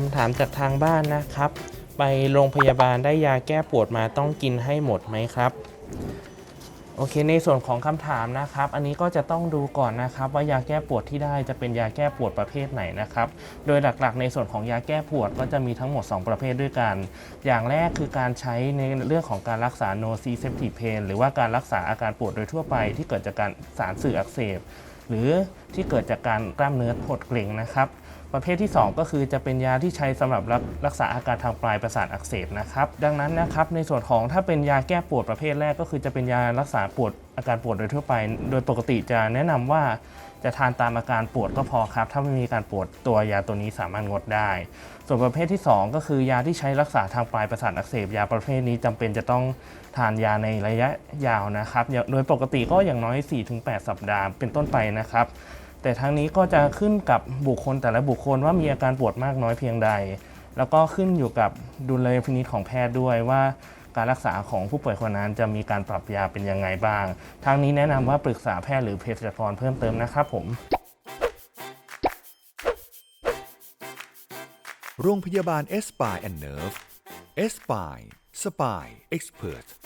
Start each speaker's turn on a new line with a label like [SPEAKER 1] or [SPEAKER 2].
[SPEAKER 1] คำถามจากทางบ้านนะครับ ไปโรงพยาบาลได้ยาแก้ปวดมาต้องกินให้หมดไหมครับโอเคในส่วนของคำถามนะครับ อันนี้ก็จะต้องดูก่อนนะครับ ว่ายาแก้ปวดที่ได้จะเป็นยาแก้ปวดประเภทไหนนะครับ โดยหลักๆ ในส่วนของยาแก้ปวดก็จะมีทั้งหมด 2 ประเภทด้วยกัน อย่างแรกคือการใช้ในเรื่องของการรักษา no c s e p t i c pain หรือว่าการรักษาอาการปวดโดยทั่วไปที่เกิดจากการสารสื่ออักเสบ หรือ ที่เกิดจากการกล้ามเนื้อหดเกร็งนะครับประเภทที่ 2 ก็คือจะเป็นยาที่ใช้สำหรับรักษาอาการทางปลายประสาทอักเสบนะครับดังนั้นนะครับในส่วนของถ้าเป็นยาแก้ปวดประเภทแรก ก็คือจะเป็นยารักษาปวดอาการปวดโดยทั่วไป โดยปกติจะแนะนำว่าจะทานตามอาการปวดก็พอครับ ถ้าไม่มีการปวดตัวยาตัวนี้สามารถงดได้ ส่วนประเภทที่ 2 ก็คือยาที่ใช้รักษาทางปลายประสาทอักเสบ ยาประเภทนี้จำเป็นจะต้องทานยาในระยะยาวนะครับ โดยปกติก็อย่างน้อย 4-8 สัปดาห์เป็นต้นไปนะครับ แต่ทั้งนี้ก็จะขึ้นกับบุคคลแต่ละบุคคลว่ามีอาการปวดมากน้อยเพียงใด แล้วก็ขึ้นอยู่กับดุลยพินิจของแพทย์ด้วยว่าการรักษาของผู้ป่วยคนนั้นจะมีการปรับยาเป็นยังไงบ้าง ทางนี้แนะนำว่าปรึกษาแพทย์หรือเภสัชกรเพิ่มเติมนะครับผม
[SPEAKER 2] โรงพยาบาลเอสปายแอนเนิร์ฟเอสปายสปายเอ็กซ์เพรส